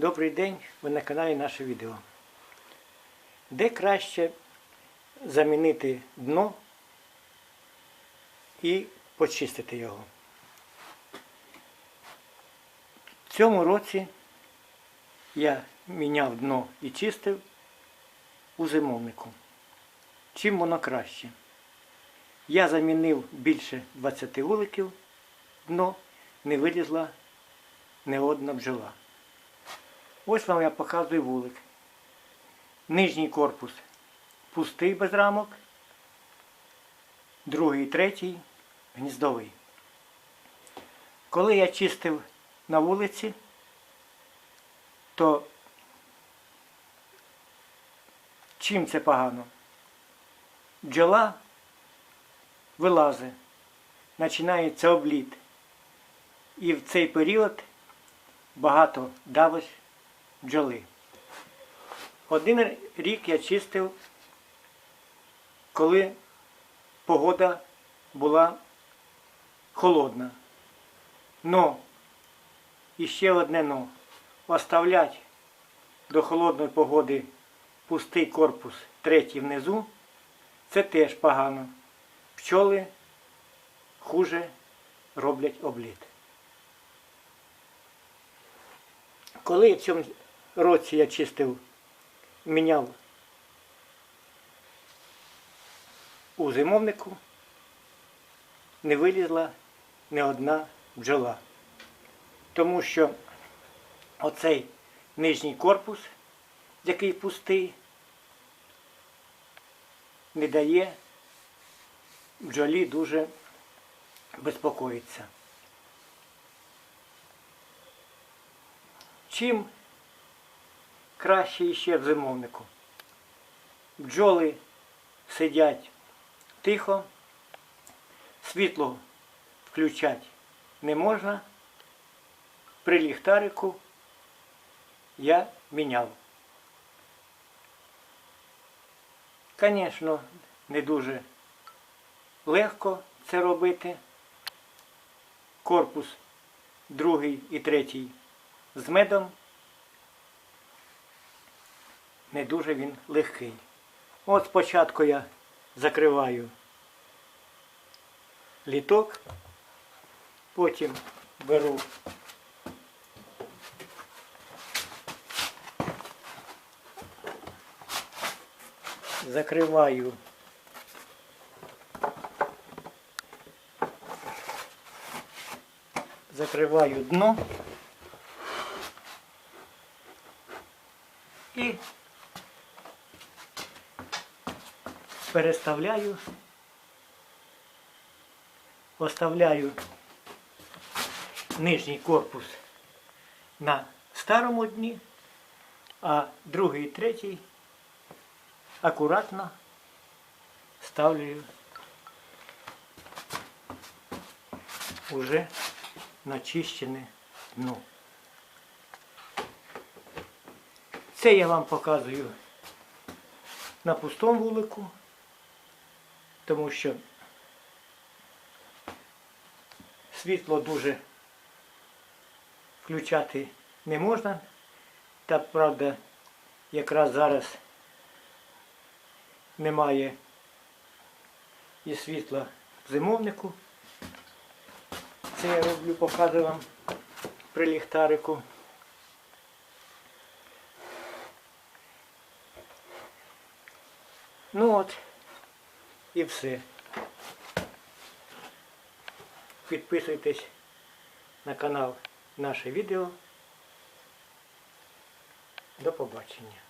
Добрий день, ви на каналі наше відео. Де краще замінити дно і почистити його? В цьому році я міняв дно і чистив у зимовнику. Чим воно краще? Я замінив більше 20 вуликів, дно не вилізла не одна бджола. Ось вам я показую вулик. Нижній корпус пустий без рамок, другий, третій гніздовий. Коли я чистив на вулиці, то чим це погано? Бджола вилазить, починається обліт. І в цей період багато давиш бджоли. Один рік я чистив, коли погода була холодна. Но, і ще одне но, оставлять до холодної погоди пустий корпус третій внизу, це теж погано. Пчоли хуже роблять обліт. Коли в цьому році я чистив, міняв у зимовнику, не вилізла не одна бджола. Тому що оцей нижній корпус, який пустий, не дає бджолі дуже безпокоїться. Чим краще ще в зимовнику? Бджоли сидять тихо, світло включати не можна. При ліхтарику я міняв. Звісно, не дуже легко це робити. Корпус другий і третій з медом. Не дуже він легкий. От спочатку я закриваю літок, потім беру закриваю закриваю дно і переставляю, оставляю нижній корпус на старому дні, а другий і третій акуратно ставлю уже начищене дно. Це я вам показую на пустому вулику, тому що світло дуже включати не можна. Та правда, якраз зараз немає і світла в зимовнику. Це я роблю, показую вам при ліхтарику. Ну от і все. Підписуйтесь на канал наше відео. До побачення.